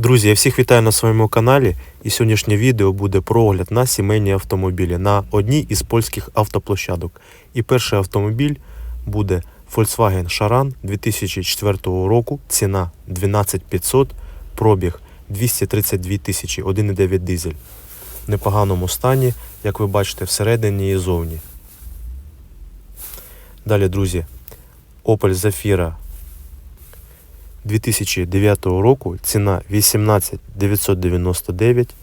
Друзі, я всіх вітаю на своєму каналі і сьогоднішнє відео буде про огляд на сімейні автомобілі на одній із польських автоплощадок. І перший автомобіль буде Volkswagen Charan 2004 року, ціна 12500, пробіг 232 тисячі, 1,9 дизель. В непоганому стані, як ви бачите, всередині і зовні. Далі, друзі, Opel Zafira 2009 року, ціна 18 999,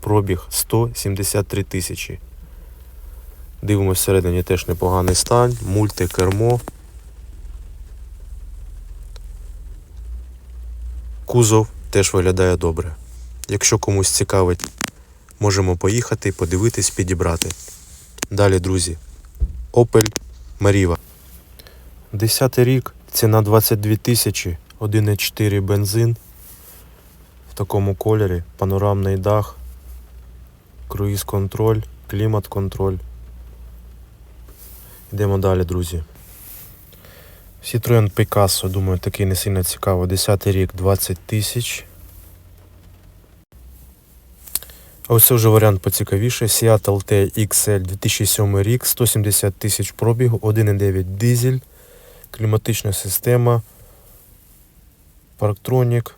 пробіг 173 тисячі. Дивимося всередині теж непоганий стан, мультикермо. Кузов теж виглядає добре. Якщо комусь цікавить, можемо поїхати, подивитись, підібрати. Далі, друзі, Opel Meriva. 10 рік, ціна 22 тисячі, 1,4 бензин в такому кольорі, панорамний дах, круїз контроль, клімат контроль. Йдемо далі, друзі. Citroen Picasso, думаю, такий не сильно цікаво. 10 рік 20 тисяч. Ось це вже варіант поцікавіше. Seat XL 2007 рік, 170 тисяч пробігу, 1,9 дизель, кліматична система, парктронік,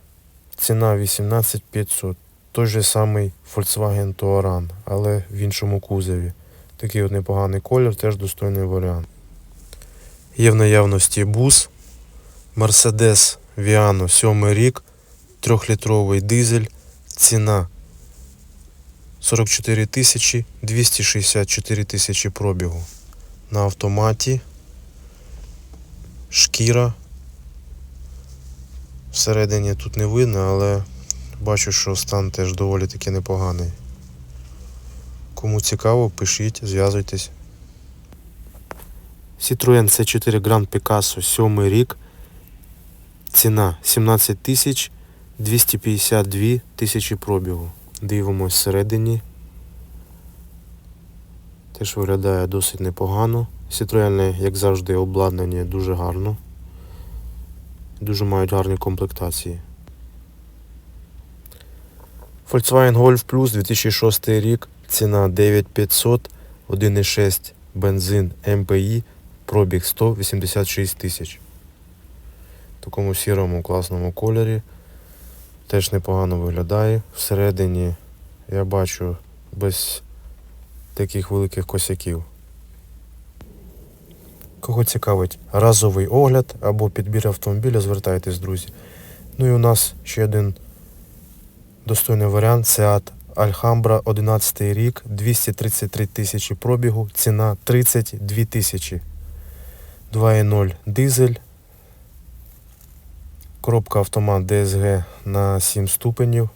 ціна 18500. Той же самий Volkswagen Touran, але в іншому кузові. Такий от непоганий колір, теж достойний варіант. Є в наявності бус, Mercedes Viano 7 рік, 3-літровий дизель, ціна 44 тисячі, 264 тисячі пробігу. На автоматі, шкіра. Всередині тут не видно, але бачу, що стан теж доволі таки непоганий. Кому цікаво, пишіть, зв'язуйтесь. Citroen C4 Grand Picasso 7 рік. Ціна 17 тисяч 252 тисячі пробігу. Дивимось всередині. Теж виглядає досить непогано. Citroen, як завжди, обладнані дуже гарно. Дуже мають гарні комплектації. Volkswagen Golf Plus 2006 рік. Ціна 9500, 1,6 бензин МПІ, пробіг 186 тисяч. В такому сірому класному кольорі. Теж непогано виглядає. Всередині я бачу без таких великих косяків. Кого цікавить разовий огляд або підбір автомобіля, звертайтесь, друзі. Ну і у нас ще один достойний варіант Seat Alhambra 11 рік, 233 тисячі пробігу, ціна 32 тисячі. 2.0 дизель. Коробка автомат DSG на 7 ступенів.